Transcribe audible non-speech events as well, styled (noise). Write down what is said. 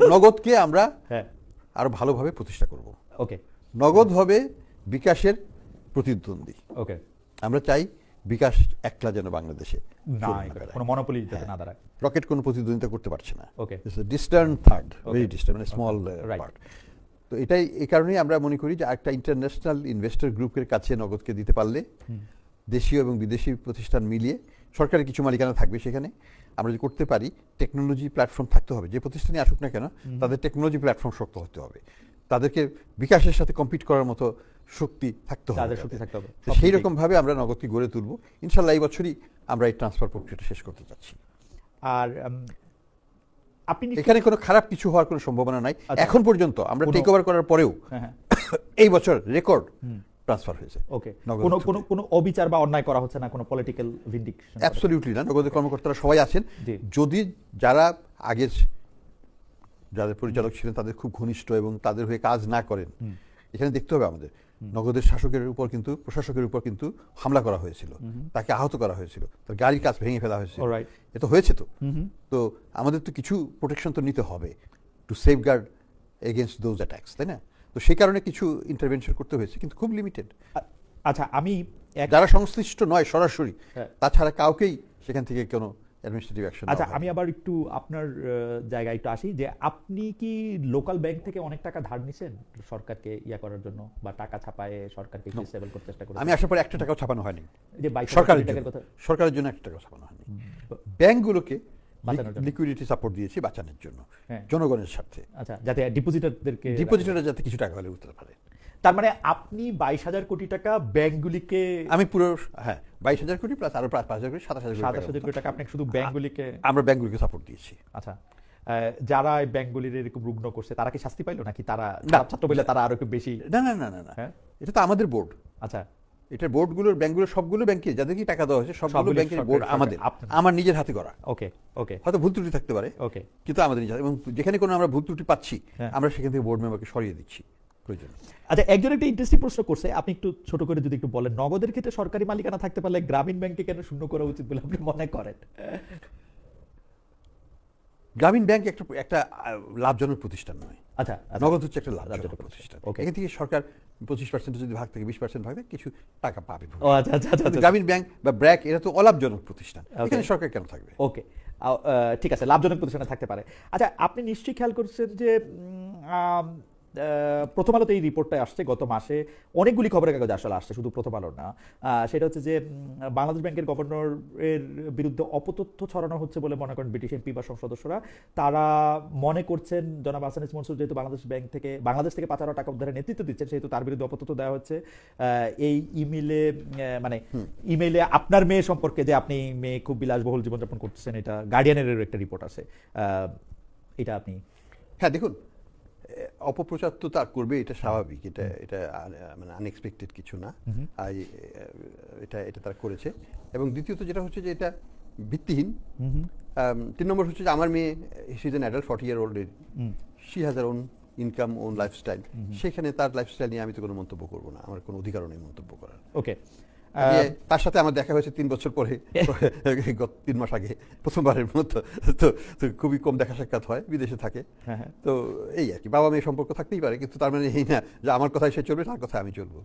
নগদকে আমরা হ্যাঁ। আরও ভালোভাবে প্রতিষ্ঠা করব। ওকে। নগদ হবে বিকাশের প্রতিদ্বন্দ্বী। ওকে। আমরা চাই বিকাশ একলা যেন বাংলাদেশে এটা বেড়ায়। কোনো মনোপলি না দাঁড়ায়। রকেট কোনো প্রতিদ্বন্দ্বিতা করতে পারছে না. ডিস্টার্ন থার্ড ভেরি ডিস্টার্ন মানে স্মল পার্ট তো এটাই এই কারণেই আমরা মনে করি যে একটা ইন্টারন্যাশনাল ইনভেস্টর গ্রুপের কাছে নগদকে দিতে পারলে দেশীয় এবং বিদেশি প্রতিষ্ঠান মিলিয়ে সরকারের কিছু মালিকানা থাকবে সেখানে। আমরা যদি করতে পারি টেকনোলজি প্ল্যাটফর্ম থাকতে হবে। যে প্রতিষ্ঠানে আসুক না কেন তাদের টেকনোলজি প্ল্যাটফর্ম শক্ত হতে হবে। তাদেরকে বিকাশের সাথে কম্পিট করার মতো শক্তি থাকতে হবে তাদের শক্তি থাকতে হবে। সেই রকম ভাবে আমরা নগদকে গড়ে তুলব। ইনশাল্লাহ এই বছরই আমরা এই ট্রান্সফার প্রক্রিয়াটা শেষ করতে চাচ্ছি আর আপনি এখানে কোনো খারাপ কিছু হওয়ার কোনো সম্ভাবনা নাই। আচ্ছা। এখন পর্যন্ত আমরা টেক ওভার করার পরেও হ্যাঁ হ্যাঁ। (coughs) এই বছর রেকর্ড ট্রান্সফার হয়েছে। ওকে কোনো। কোনো কোনো অবিচার বা অন্যায় করা হচ্ছে না কোনো পলিটিক্যাল ভিন্ডিকেশন অ্যাবসলিউটলি না। নগদের কর্মকর্তারা সবাই আছেন। যদি যারা আগের যাদের পরিচালক ছিলেন তাদের খুব ঘনিষ্ঠ এবং তাদের হয়ে কাজ না করেন এখানে দেখতে হবে আমাদের। নগদের শাসকের উপর কিন্তু প্রশাসকের উপর কিন্তু হামলা করা হয়েছিল। তাকে আহত করা হয়েছিল। তার গাড়ির কাজ ভেঙে ফেলা হয়েছিল. এ তো হয়েছে তো। তো আমাদের তো কিছু প্রোটেকশন তো নিতে হবে। To safeguard against those attacks তাই না? তো সেই কারণে কিছু ইন্টারভেনশন করতে হয়েছে কিন্তু খুব লিমিটেড আচ্ছা আমি যারা সংশ্লিষ্ট নয় সরাসরি হ্যাঁ। তাছাড়া কাউকেই সেখান থেকে কোনো অ্যাডমিনিস্ট্রেটিভ অ্যাকশন আচ্ছা আমি আবার একটু আপনার জায়গায় একটু আসি যে আপনি কি লোকাল ব্যাংক থেকে অনেক টাকা ধার নিছেন সরকারকে ইয়া করার জন্য বা টাকা ছাপায়ে সরকারকে ডিসেবল করতে চেষ্টা করেছেন? আমি আসার পরে একটা টাকাও ছাপানো হয়নি। যে সরকারের জন্য। কথা? সরকারের জন্য একটা টাকাও ছাপানো হয়নি। ব্যাংকগুলোকে। লিকুইডিটি সাপোর্ট দিয়েছি বাঁচানোর জন্য। হ্যাঁ। জনগণের স্বার্থে। আচ্ছা যাতে ডিপোজিটারদেরকে ডিপোজিটাররা যাতে কিছু টাকা হলে উঠতে পারে। তার মানে আপনি বাইশ হাজার কোটি টাকা ব্যাংকগুলিকে আমি পুরো হ্যাঁ বাইশ হাজার কোটি প্লাস আরও পাঁচ হাজার কোটি সাতাশ হাজার কোটি সাতাশ হাজার কোটি টাকা আপনি শুধু ব্যাংকগুলিকে আমরা ব্যাংকগুলোকে সাপোর্ট দিয়েছি। আচ্ছা যারা এই ব্যাংকগুলির এরকম রুগ্ন করছে তারা কি শাস্তি পাইলো? নাকি তারা। ছাত্র বলে তারা আরও একটু বেশি না না না না না। হ্যাঁ? এটা তো আমাদের বোর্ড আচ্ছা। এটা বোর্ডগুলোর ব্যাংকগুলো সবগুলো ব্যাংকে যাদেরকে টাকা দেওয়া হয়েছে সবগুলো ব্যাংকের বোর্ড আমাদের আমার নিজের হাতে করা। ওকে ওকে। হয়তো ভুল ত্রুটি থাকতে পারে ওকে। কিন্তু আমাদের নিজের এবং যেখানে কোনো আমরা ভুল ত্রুটি পাচ্ছি হ্যাঁ। আমরা সেখান থেকে বোর্ড মেম্বারকে সরিয়ে দিচ্ছি প্রয়োজন। আচ্ছা একজন একটা ইন্টারেস্টিং প্রশ্ন করছে আপনি একটু ছোট করে যদি একটু বলেন নগদের ক্ষেত্রে সরকারি মালিকানা থাকতে পারলে গ্রামীণ ব্যাংকে কেন শূন্য করা উচিত বলে আপনি মনে করেন? গ্রামীণ ব্যাংক একটা একটা লাভজনক প্রতিষ্ঠান নয়। আচ্ছা আচ্ছা। নগদ হচ্ছে একটা লাভজনক প্রতিষ্ঠান. এখান থেকে সরকার পঁচিশ পার্সেন্ট যদি ভাগ থাকে বিশ পার্সেন্ট ভাগ থাকে কিছু টাকা পাবে আচ্ছা আচ্ছা আচ্ছা, আচ্ছা। গ্রামীণ ব্যাংক বা ব্র্যাক এরা তো অলাভজনক প্রতিষ্ঠান। এখানে সরকার কেন থাকবে? ওকে ঠিক আছে লাভজনক প্রতিষ্ঠানে থাকতে পারে। আচ্ছা আপনি নিশ্চয়ই খেয়াল করছেন যে প্রথম আলোতে এই রিপোর্টটা আসছে গত মাসে। অনেকগুলি খবরের কাগজ আসলে আসছে শুধু প্রথম আলো না। সেটা হচ্ছে যে বাংলাদেশ ব্যাংকের গভর্নরের বিরুদ্ধে অপতথ্য ছড়ানো হচ্ছে বলে মনে করেন ব্রিটিশ এমপি বা সদস্যরা। তারা মনে করছেন জনাব হাসানিস মনসুর যেহেতু বাংলাদেশ ব্যাংক থেকে বাংলাদেশ থেকে পাচার টাকা উদ্ধারের নেতৃত্ব দিচ্ছেন সেহেতু তার বিরুদ্ধে অপতথ্য দেওয়া হচ্ছে। আহ, এই ইমেলে মানে ইমেলে আপনার মেয়ে সম্পর্কে যে আপনি মেয়ে খুব বিলাসবহুল জীবনযাপন করতেছেন এটা গার্ডিয়ানের একটা রিপোর্ট আছে। আহ, এটা আপনি হ্যাঁ দেখুন অপপ্রচার তো তার করবে এটা স্বাভাবিক এটা এটা মানে আনএক্সপেক্টেড কিছু না। আর এটা এটা তারা করেছে। এবং দ্বিতীয়ত যেটা হচ্ছে যে এটা ভিত্তিহীন। তিন নম্বর হচ্ছে যে আমার মেয়ে she is adult forty year old she has her own income own lifestyle সেখানে তার লাইফস্টাইল নিয়ে আমি তো কোনো মন্তব্য করব না। আমার কোনো অধিকারও নেই মন্তব্য করার। ওকে তার সাথে আমার দেখা হয়েছে তিন বছর পরে (laughs) গত তিন মাস আগে প্রথমবারের মতো। তো তো খুবই কম দেখা সাক্ষাৎ হয় বিদেশে থাকে। হ্যাঁ, হ্যাঁ। তো এই আর কি বাবা মেয়ে সম্পর্ক থাকতেই পারে কিন্তু তার মানে এই না যে আমার কথায় সে চলবে তার কথায় আমি চলবো।